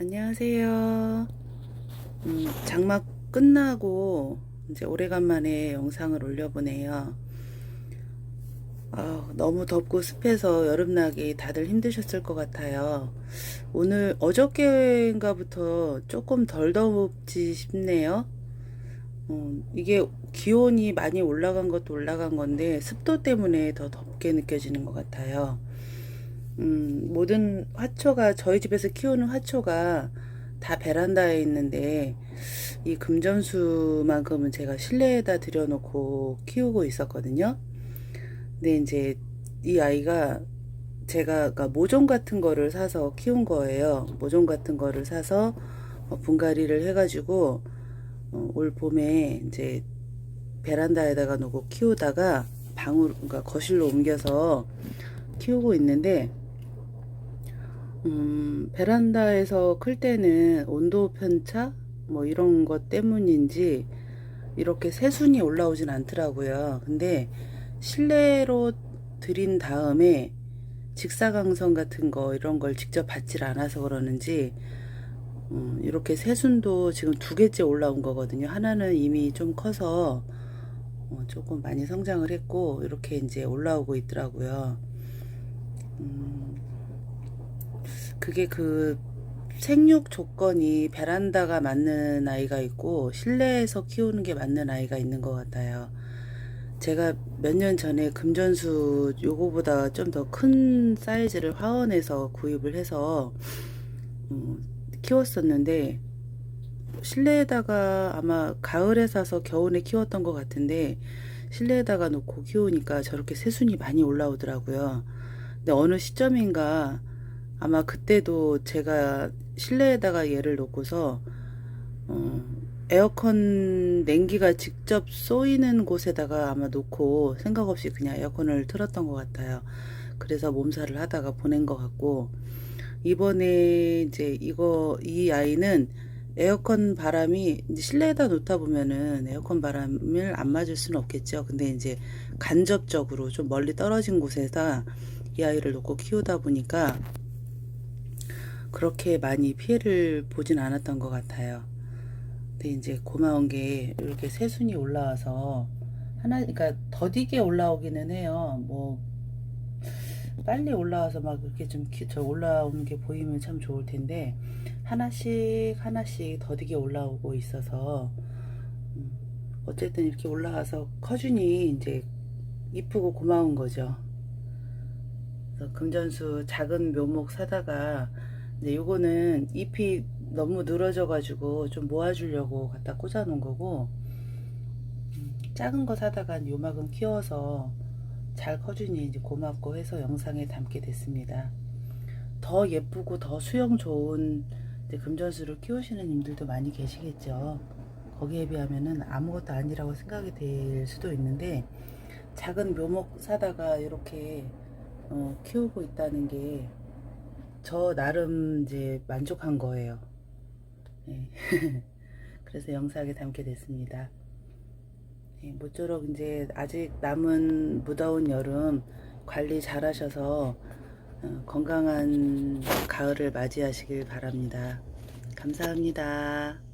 안녕하세요. 음, 장마 끝나고 이제 오래간만에 영상을 올려보네요. 아, 너무 덥고 습해서 여름나기 다들 힘드셨을 것 같아요. 오늘 어저께인가부터 조금 덜 덥지 싶네요. 음, 이게 기온이 많이 올라간 것도 올라간 건데 습도 때문에 더 덥게 느껴지는 것 같아요. 음, 모든 화초가 저희 집에서 키우는 화초가 다 베란다에 있는데 이 금전수만큼은 제가 실내에다 들여놓고 키우고 있었거든요. 근데 이제 이 아이가 제가 그러니까 모종 같은 거를 사서 키운 거예요. 모종 같은 거를 사서 어, 분갈이를 해가지고 어, 올 봄에 이제 베란다에다가 놓고 키우다가 방으로 그러니까 거실로 옮겨서 키우고 있는데 음, 베란다에서 클 때는 온도 편차 뭐 이런 것 때문인지 이렇게 새순이 올라오진 않더라고요. 근데 실내로 들인 다음에 직사광선 같은 거 이런 걸 직접 받질 않아서 그러는지 음, 이렇게 새순도 지금 두 개째 올라온 거거든요. 하나는 이미 좀 커서 어, 조금 많이 성장을 했고 이렇게 이제 올라오고 있더라고요. 음, 그게 그 생육 조건이 베란다가 맞는 아이가 있고 실내에서 키우는 게 맞는 아이가 있는 것 같아요. 제가 몇 년 전에 금전수 요거보다 좀 더 큰 사이즈를 화원에서 구입을 해서 음, 키웠었는데 실내에다가 아마 가을에 사서 겨울에 키웠던 것 같은데 실내에다가 놓고 키우니까 저렇게 새순이 많이 올라오더라고요. 근데 어느 시점인가 아마 그때도 제가 실내에다가 얘를 놓고서 어, 에어컨 냉기가 직접 쏘이는 곳에다가 아마 놓고 생각 없이 그냥 에어컨을 틀었던 것 같아요. 그래서 몸살을 하다가 보낸 것 같고 이번에 이제 이거 이 아이는 에어컨 바람이 실내에다 놓다 보면은 에어컨 바람을 안 맞을 수는 없겠죠. 근데 이제 간접적으로 좀 멀리 떨어진 곳에다 이 아이를 놓고 키우다 보니까 그렇게 많이 피해를 보진 않았던 것 같아요. 근데 이제 고마운 게 이렇게 새순이 올라와서 하나, 그러니까 더디게 올라오기는 해요. 뭐 빨리 올라와서 막 이렇게 좀 저 올라오는 게 보이면 참 좋을 텐데 하나씩 하나씩 더디게 올라오고 있어서 음, 어쨌든 이렇게 올라와서 커주니 이제 이쁘고 고마운 거죠. 금전수 작은 묘목 사다가 이제 요거는 잎이 너무 늘어져 가지고 좀 모아주려고 갖다 꽂아 놓은 거고 음, 작은 거 사다가 요만큼 키워서 잘 커주니 이제 고맙고 해서 영상에 담게 됐습니다. 더 예쁘고 더 수영 좋은 금전수를 키우시는 님들도 많이 계시겠죠. 거기에 비하면은 아무것도 아니라고 생각이 될 수도 있는데 작은 묘목 사다가 이렇게 어, 키우고 있다는 게 저 나름 이제 만족한 거예요. 네. 그래서 영상에 담게 됐습니다. 네, 모쪼록 이제 아직 남은 무더운 여름 관리 잘 하셔서 어, 건강한 가을을 맞이하시길 바랍니다. 감사합니다.